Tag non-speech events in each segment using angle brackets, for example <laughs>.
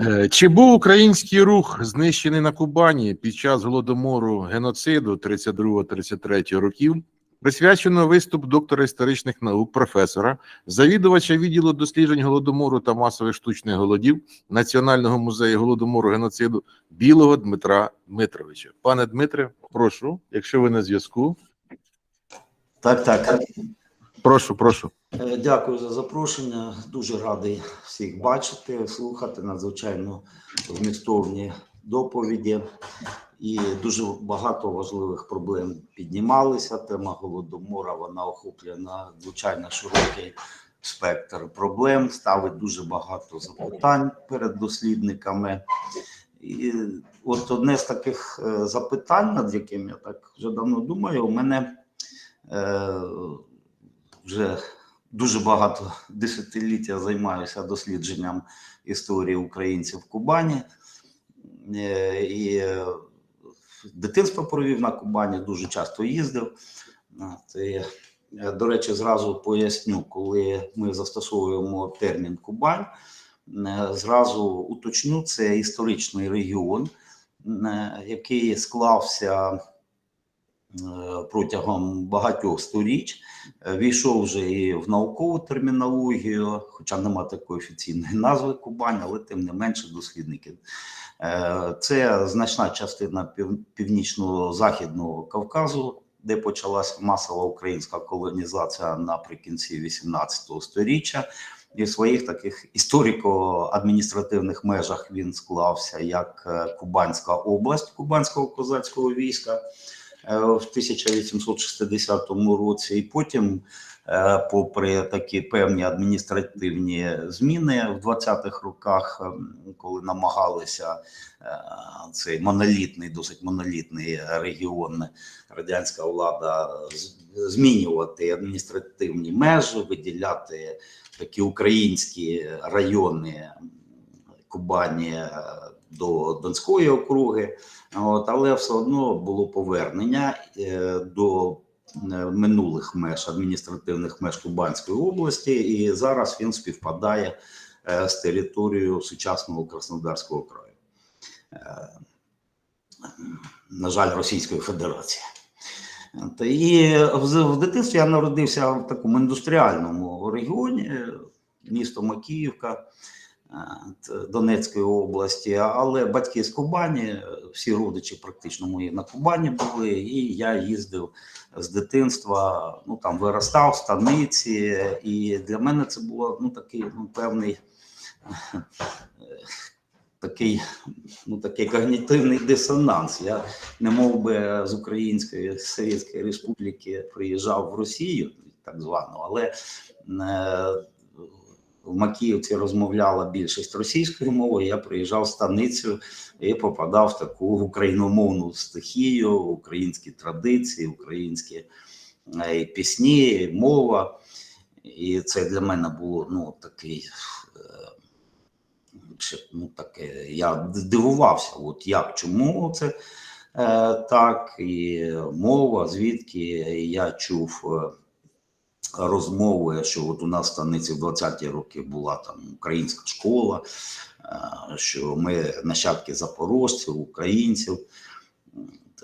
Е, Чи був український рух знищений на Кубані під час голодомору геноциду 32-33 років? Присвячено виступ доктора історичних наук, професора, завідувача відділу досліджень голодомору та масових штучних голодів Національного музею голодомору геноциду Білого Дмитра Дмитровича. Пане Дмитре, прошу, якщо ви на зв'язку, Так, так. Прошу, прошу. Е, Дякую за запрошення. Дуже радий всіх бачити, слухати надзвичайно змістовні доповіді. І дуже багато важливих проблем піднімалися. Тема голодомора вона охоплює надзвичайно широкий спектр проблем, ставить дуже багато запитань перед дослідниками. І от одне з таких е, запитань, над яким я так вже давно думаю, у мене е, вже дуже багато десятиліття займаюся дослідженням історії українців в Кубані. Е, І е, дитинство провів на Кубані, дуже часто їздив. І, е, До речі, зразу поясню, коли ми застосовуємо термін Кубань, зразу уточню, це історичний регіон, який склався протягом багатьох сторіч. Е, Війшов вже і в наукову термінологію, хоча нема такої офіційної <laughs> назви Кубань, але тим не менше дослідники. Е, Це значна частина північно-західного Кавказу, де почалася масова українська колонізація наприкінці 18 століття. І в своїх таких історико-адміністративних межах він склався як е, Кубанська область Кубанського козацького війська е, в 1860 році, і потім, е, попри такі певні адміністративні зміни в 20-х роках, ем, коли намагалися е, цей монолітний, досить монолітний регіон, радянська влада змінювати адміністративні межі, виділяти такі українські райони Кубані е, до Донської округи. От, але все одно було повернення е, до е, минулих меж адміністративних меж Кубанської області, і зараз він співпадає е, з територією сучасного Краснодарського краю. На жаль, Російської Федерації. І в, дитинстві я народився в такому індустріальному регіоні, місто Макіївка. От, Донецької області, але батьки з Кубані, всі родичі практично мої на Кубані були, і я їздив з дитинства, ну там виростав в станиці, і для мене це було ну такий ну, певний е, такий, ну, такий когнітивний дисонанс. Я не мов би з Української Совєтської Республіки приїжджав в Росію, так звану, але е, в Макіївці розмовляла більшість російською мовою. Я приїжджав в станицю і попадав в таку україномовну стихію, українські традиції, українські е, пісні, мова. І це для мене було ну такий. е, Ну, таке, я дивувався, от як, чому це е, так, і мова, звідки я чув е, розмови, що от у нас в станиці в 20-ті роки була там українська школа, е, що ми нащадки запорожців, українців.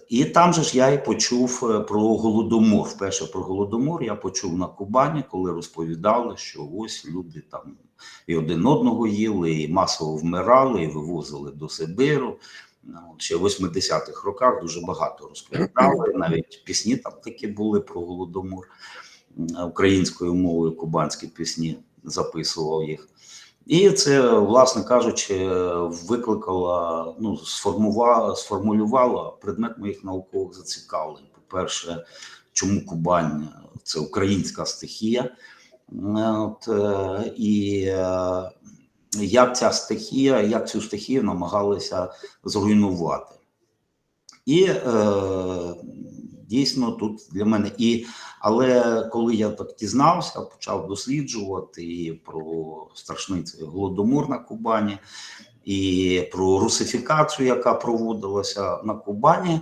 І там же ж я і почув е, про голодомор. Вперше про голодомор я почув на Кубані, коли розповідали, що ось люди там і один одного їли, і масово вмирали, і вивозили до Сибиру. Ну, Ще в 80-х роках дуже багато розповідали. Навіть пісні там такі були про голодомор українською мовою кубанські пісні, записував їх. І це, власне кажучи, викликало, ну, сформувало, сформулювало предмет моїх наукових зацікавлень. По-перше, чому Кубань це українська стихія, От, е, і е, як ця стихія, як цю стихію намагалися зруйнувати. І е, дійсно тут для мене і але коли я так дізнався, почав досліджувати і про страшний голодомор на Кубані, і про русифікацію, яка проводилася на Кубані,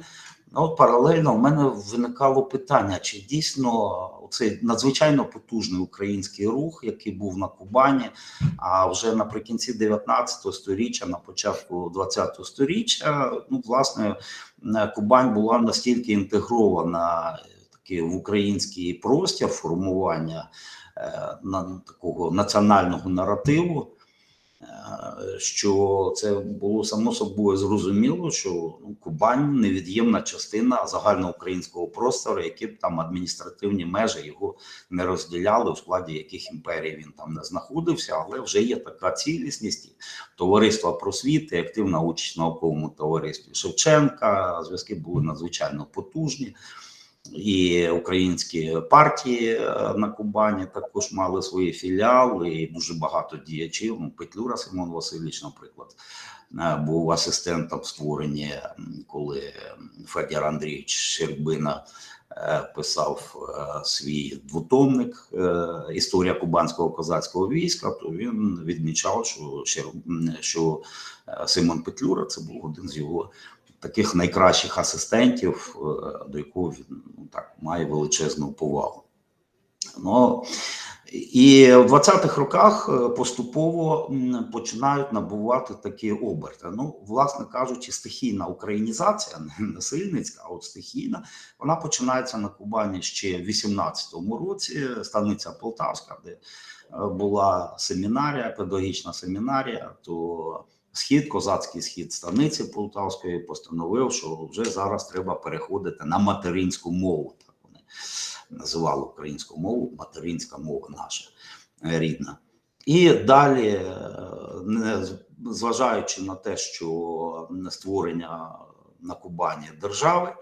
Ну, от паралельно в мене виникало питання, чи дійсно цей надзвичайно потужний український рух, який був на Кубані, а вже наприкінці 19 століття, на початку 20 століття, ну, власне, Кубань була настільки інтегрована таки в український простір формування е, на такого національного наративу. Що це було само собою зрозуміло, що ну, Кубань невід'ємна частина загальноукраїнського простору, які б там адміністративні межі його не розділяли, у складі яких імперій він там не знаходився, але вже є така цілісність товариства просвіти, активна участь в науковому товаристві Шевченка. Зв'язки були надзвичайно потужні. І українські партії е, на Кубані також мали свої філіали, і дуже багато діячів. Ну, Петлюра Симон Васильович, наприклад, е, був асистентом створені, коли Федір Андрійович Щербина е, писав свій двотомник Історія кубанського козацького війська. То він відмічав, що що Симон Петлюра це був один з його таких найкращих асистентів, е, до якого він ну, так має величезну повагу. Ну і в 20-х роках е, поступово починають набувати такі оберти. Ну, власне кажучи, стихійна українізація, <laughs> не насильницька, а от стихійна, вона починається на Кубані ще в 18-му році, станиця Полтавська, де е, була семінарія, педагогічна семінарія, то схід, козацький схід станиці Полтавської постановив, що вже зараз треба переходити на материнську мову. Так вони називали українську мову, материнська мова наша е, рідна. І далі, е, зважаючи на те, що створення на Кубані держави,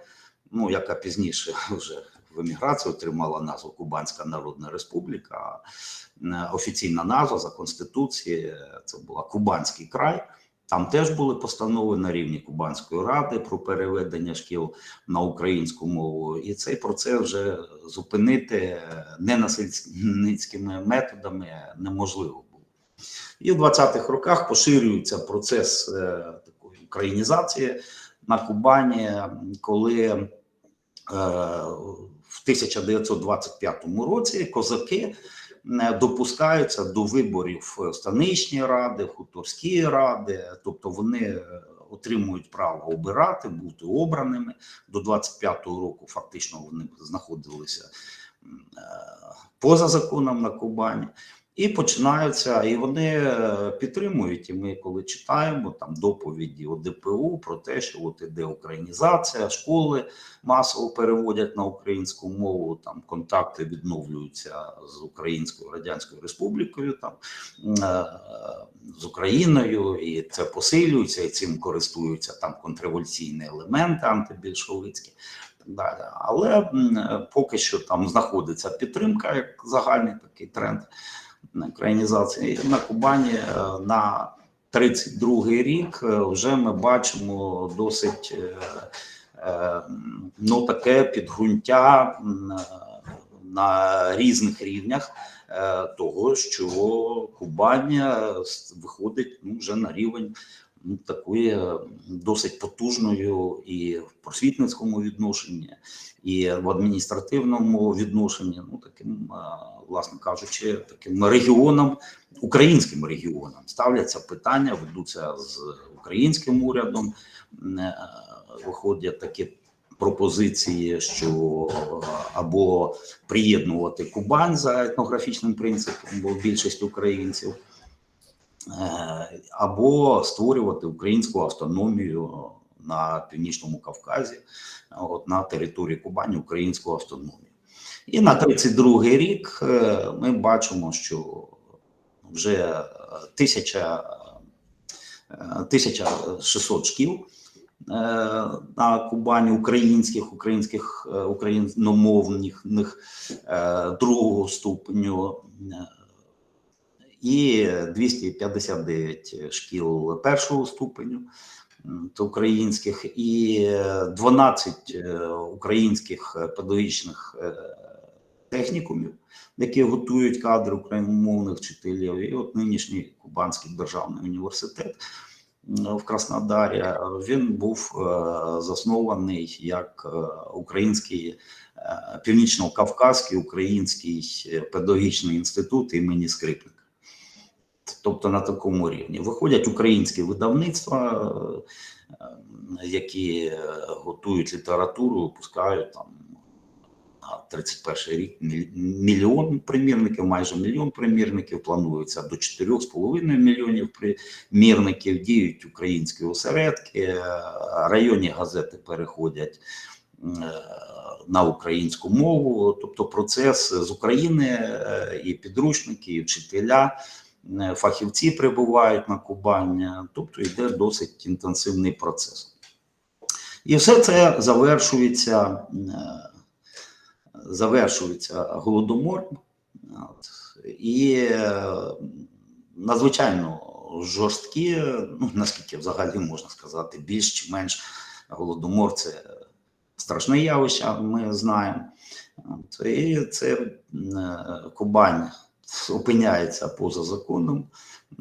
ну яка пізніше <laughs> вже в еміграції отримала назву Кубанська Народна Республіка, е, офіційна назва за конституцією це була Кубанський край. Там теж були постанови на рівні Кубанської ради про переведення шкіл на українську мову, і цей процес вже зупинити ненасильницькими методами неможливо було. І в 20-х роках поширюється процес е, такої українізації на Кубані, коли е, в 1925 році козаки не допускаються до виборів станичні ради, хуторські ради, тобто вони е, отримують право обирати, бути обраними. До 25-го року фактично вони знаходилися е, поза законом на Кубані. І починаються, і вони е, підтримують. І ми, коли читаємо там доповіді ОДПУ про те, що от іде українізація, школи масово переводять на українську мову, там контакти відновлюються з Українською Радянською Республікою, там е, з Україною, і це посилюється, і цим користуються там контрреволюційні елементи антибільшовицькі. Далі, але поки що там знаходиться підтримка як загальний такий тренд українізації на Кубані е, на 32-й рік е, вже ми бачимо досить е, ну таке підґрунтя е, на різних рівнях того, що Кубань виходить ну, вже на рівень ну, такої е, досить потужною і в просвітницькому відношенні, і в адміністративному відношенні, ну таким, е, власне кажучи, таким регіоном, українським регіоном ставляться питання, ведуться з українським урядом, е, виходять такі пропозиції, що або приєднувати Кубань за етнографічним принципом, бо більшість українців. Е, Або створювати українську автономію на північному Кавказі, от на території Кубані українську автономію. І на 32-й рік е, ми бачимо, що вже е, тисяча, е, 1600 шкіл е, на Кубані українських, українських е, україномовних е, другого ступеню. Е, І 259 шкіл першого ступеню українських, і е, 12 е, українських е, педагогічних е, технікумів, які готують кадри україномовних вчителів, і от нинішній Кубанський державний університет, в Краснодарі, він був е, заснований як е, український е, північно-кавказький український е, педагогічний інститут імені Скрипника. Тобто на такому рівні виходять українські видавництва, е, які е, готують літературу, випускають там на 31 рік мільйон примірників, майже мільйон примірників. Планується до 4,5 мільйонів примірників. Діють українські осередки, е, районні газети переходять на українську мову. Тобто, процес з України і підручники, і вчителя. Фахівці прибувають на Кубань, тобто йде досить інтенсивний процес. І все це завершується, е, завершується голодомором. І е, надзвичайно жорсткі, ну наскільки взагалі можна сказати, більш чи менш голодомор це страшне явище, ми знаємо. І це е, Кубань опиняється поза законом.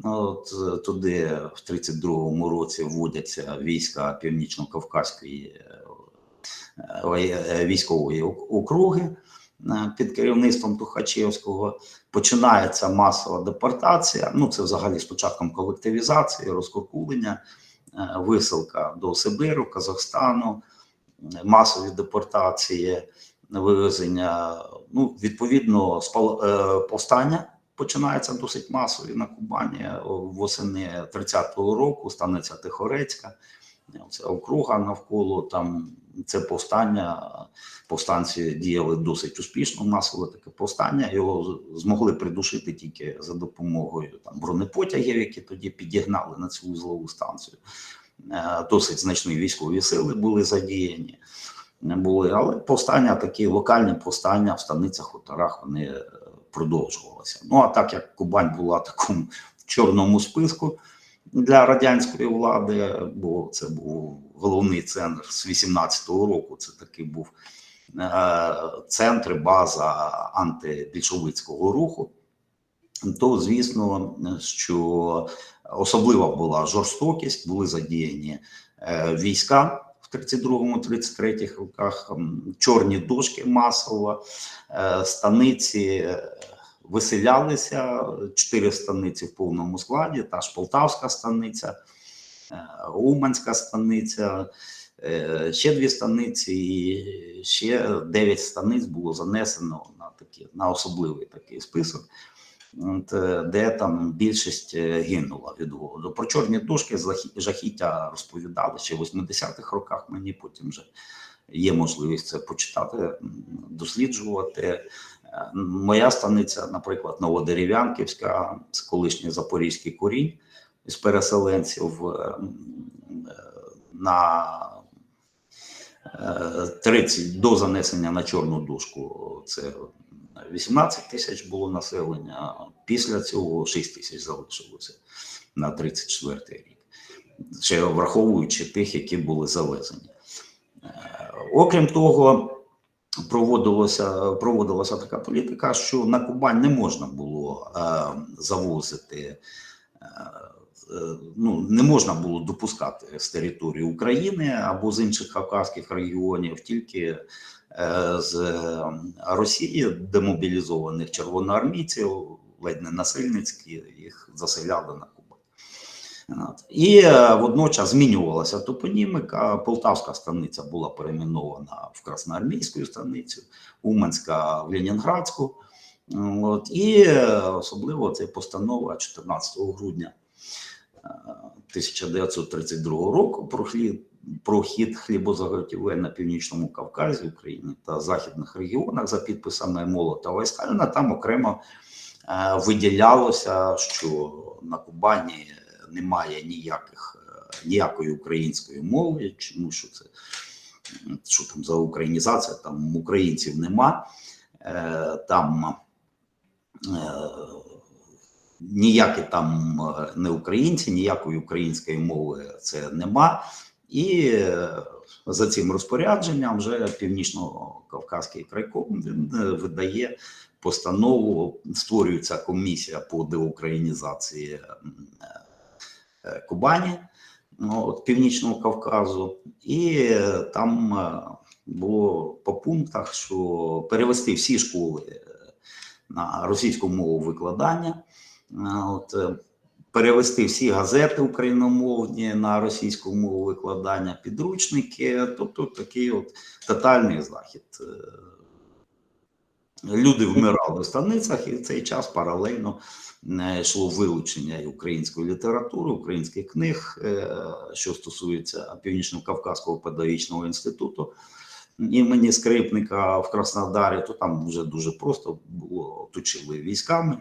От е, туди в 32-му році вводяться війська Північно-Кавказької е, е, військової округи під керівництвом Тухачевського. Починається масова депортація. Ну це взагалі з початком колективізації, розкуркулення, висилка до Сибиру, Казахстану, масові депортації, вивезення. Ну, відповідно, е, повстання починаються досить масові на Кубані восени 30-го року, станеться Тихорецька, це округа навколо там. Це повстання, повстанці діяли досить успішно, масове таке повстання. Його змогли придушити тільки за допомогою там бронепотягів, які тоді підігнали на цю узлову станцію. Е, Досить значні військові сили були задіяні. Не були, але повстання, такі локальні повстання в станицях, хуторах, вони е, продовжувалися. Ну а так як Кубань була в такому <laughs> чорному списку для радянської влади, бо це був головний центр з 18-го року. Це такий був е, центр, база антибільшовицького руху. То звісно, що особлива була жорстокість, були задіяні е, війська в 32-33 роках, чорні дошки масово, е, станиці е, виселялися, чотири станиці в повному складі, та ж Полтавська станиця, е, Уманська станиця, ще дві станиці, і ще дев'ять станиць було занесено на такі на особливий такий список. Е, де там більшість е, гинула від голоду. Про чорні захі- жахіття розповідали ще в 80-х роках. Мені потім вже є можливість це почитати, досліджувати. Е, Моя станиця, наприклад, Новодерев'янківська, це колишній Запорізький корінь з переселенців на е, 30 до занесення на чорну дошку. Це 18 тисяч було населення, після цього 6 тисяч залишилося на 34 рік, ще враховуючи тих, які були завезені. Е, Окрім того, проводилося, проводилася така політика, що на Кубань не можна було е, завозити. е, Ну, не можна було допускати з території України або з інших кавказьких регіонів, тільки з е, Росії демобілізованих червоноармійців, ледь не насильницькі, їх заселяли на Кубань. От. І е, водночас змінювалася топонімика. Полтавська станиця була перейменована в Красноармійську станицю, Уманська в Ленінградську. От. І е, особливо це постанова 14 грудня е, 1932 року про про хід хлібозаготівель на північному Кавказі, Україні та західних регіонах за підписами Молотова і Сталіна. Там окремо е, виділялося, що на Кубані немає ніяких е, ніякої української мови, чому що це що там за українізація, там українців нема, е, там ніякі там не українці, ніякої української мови це нема. І е, за цим розпорядженням вже північно-кавказький крайком він е, видає постанову, створюється комісія по деукраїнізації е, Кубані. ну, от, Північного Кавказу, і там було по пунктах, що перевести всі школи на російську мову викладання. От, перевести всі газети україномовні на російську мову викладання, підручники, тобто такий от тотальний захід. Е, Люди вмирали в станицях, і в цей час паралельно е, йшло вилучення української літератури, українських книг, е, що стосується Північно-Кавказського педагогічного інституту імені Скрипника в Краснодарі, то там вже дуже просто було оточили військами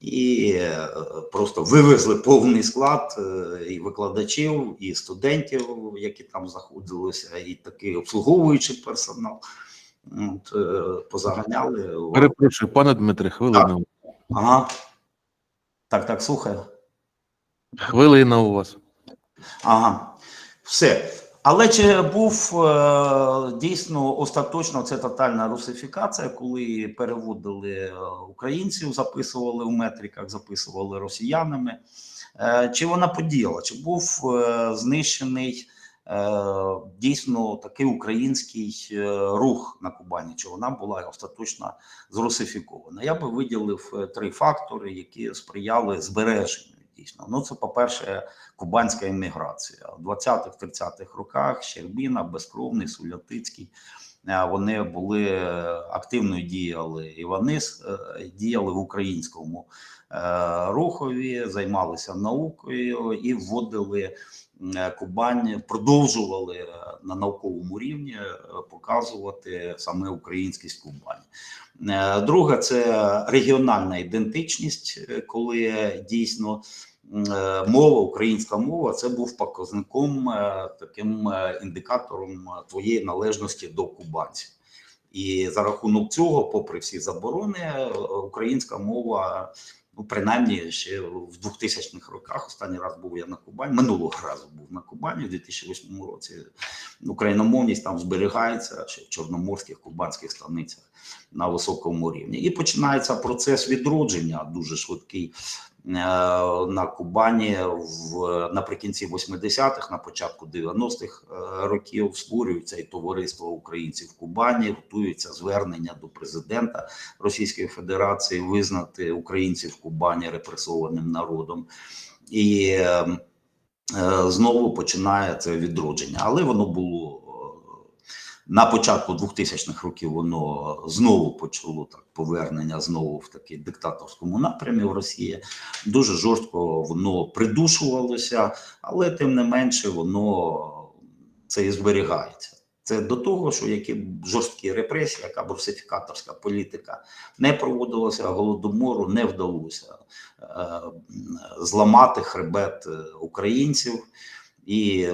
і е, просто вивезли повний склад е, і викладачів, і студентів, які там знаходилися, і такий обслуговуючий персонал. От, е, позаганяли. Перепрошую, пане Дмитре, хвилина. Ага. Так, так, слухаю. Хвилина у вас. Ага, все. Але чи був е, дійсно остаточно це тотальна русифікація, коли переводили е, українців, записували в метриках, записували росіянами? Е, чи вона подіяла? Чи був знищений дійсно такий український рух на Кубані? Чи вона була остаточно зрусифікована? Я би виділив три фактори, які сприяли збереженню. Дійсно, ну це по-перше, кубанська імміграція у 20-30-х роках. Щербіна, Безкровний, Сулятицький. Е, Вони були е, активно діяли і вони е, діяли в українському рухові, займалися наукою і вводили Кубань, продовжували на науковому рівні показувати саме українськість Кубані. Е, Друге, це регіональна ідентичність, коли дійсно мова, українська мова, це був показником е, таким е, індикатором е, твоєї належності до кубанців. І за рахунок цього, попри всі заборони, е, українська мова, ну принаймні ще в 2000-х роках, останній раз був я на Кубані, минулого разу був на Кубані в 2008 році. Україномовність там зберігається ще в чорноморських кубанських станицях на високому рівні. І починається процес відродження дуже швидкий е, на Кубані в наприкінці 80-х, на початку 90-х е, років створюється і товариство українців в Кубані, готується звернення до президента Російської Федерації визнати українців в Кубані репресованим народом. І е, е, знову починає це відродження, але воно було е, на початку 2000-х років воно знову почало так повернення знову в такий диктаторському напрямі в Росії. Дуже жорстко воно придушувалося, але тим не менше воно це і зберігається. Це до того, що які жорсткі репресії, яка б політика не проводилася, голодомору не вдалося е, зламати хребет е, українців. І